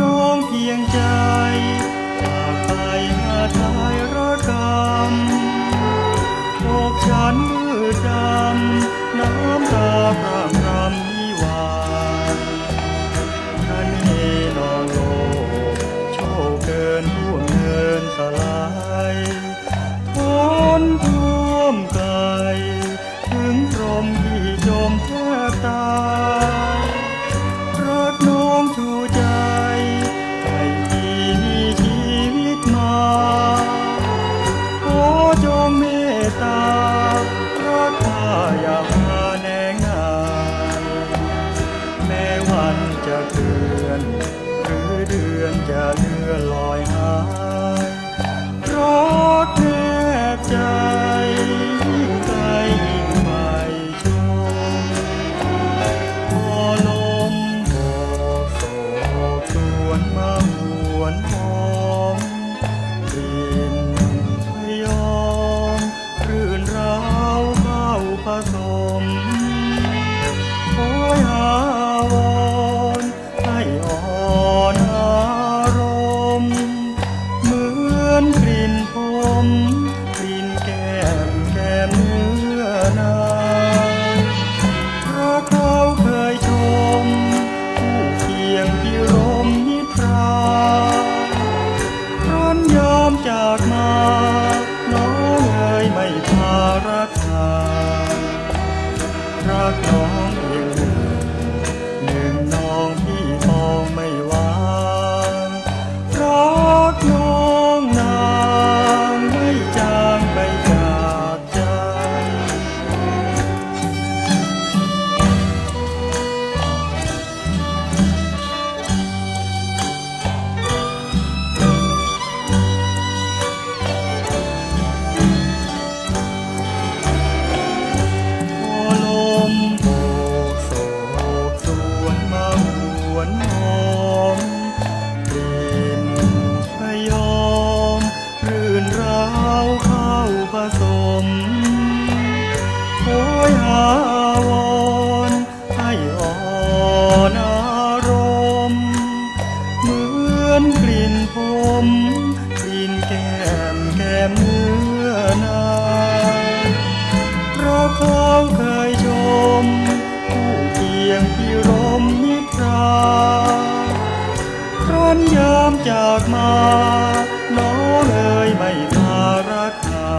น้องเพียงใจ down. รักาพระกน้ มกลิ่นแก้มแก้มเนื้อนางเพราะเขาเคยชมผู้เพียงพิรมนิทราคร้นยามจากมา น้องเลยไม่มารักษา